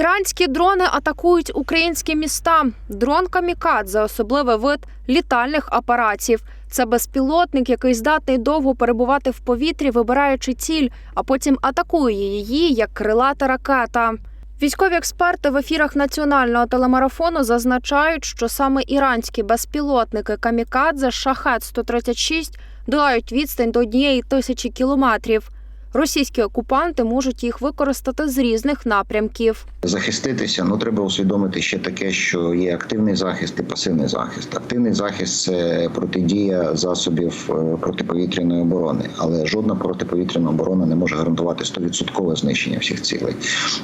Іранські дрони атакують українські міста. Дрон камікадзе особливий вид літальних апаратів. Це безпілотник, який здатний довго перебувати в повітрі, вибираючи ціль, а потім атакує її як крилата ракета. Військові експерти в ефірах національного телемарафону зазначають, що саме іранські безпілотники камікадзе шахет 136 долають відстань до однієї тисячі кілометрів. Російські окупанти можуть їх використати з різних напрямків. Захиститися, ну треба усвідомити ще таке, що є активний захист і пасивний захист. Активний захист це протидія засобів е, протиповітряної оборони, але жодна протиповітряна оборона не може гарантувати 100% знищення всіх цілей.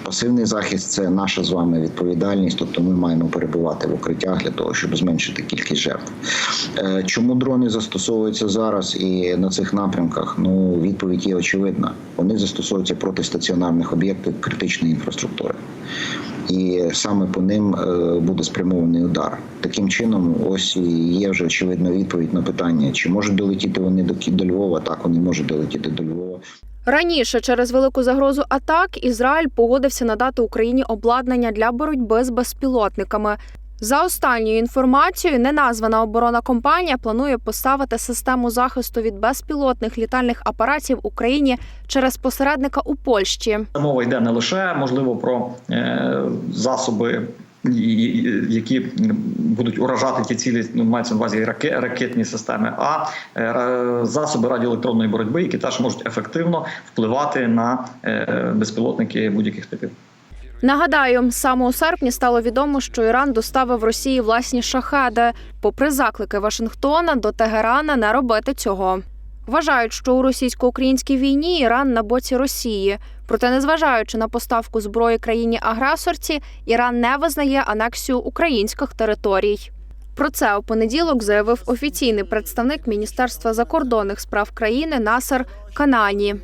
Пасивний захист це наша з вами відповідальність, тобто ми маємо перебувати в укриттях для того, щоб зменшити кількість жертв. Е, Чому дрони застосовуються зараз і на цих напрямках? Ну відповідь є очевидна. Вони застосовуються проти стаціонарних об'єктів критичної інфраструктури і саме по ним е, буде спрямований удар. Таким чином, ось є вже очевидна відповідь на питання, чи можуть долетіти вони до до Львова. Так, вони можуть долетіти до Львова. Раніше через велику загрозу атак Ізраїль погодився надати Україні обладнання для боротьби з безпілотниками. За останньою інформацією, неназвана оборонна компанія планує поставити систему захисту від безпілотних літальних апаратів Україні через посередника у Польщі. Мова йде не лише можливо про е, засоби. Які будуть уражати ті цілі, ну мається на увазі раке- ракетні системи, а е, засоби радіоелектронної боротьби, які теж можуть ефективно впливати на е, безпілотники будь-яких типів. Нагадаю, саме у серпні стало відомо, що Іран доставив Росії власні шахеди, попри заклики Вашингтона до Тегерана не робити цього. Вважають, що у російсько-українській війні Іран на боці Росії. Проте, незважаючи на поставку зброї країні-агресорці, Іран не визнає анексію українських територій. Про це у понеділок заявив офіційний представник Міністерства закордонних справ країни Насер Канані.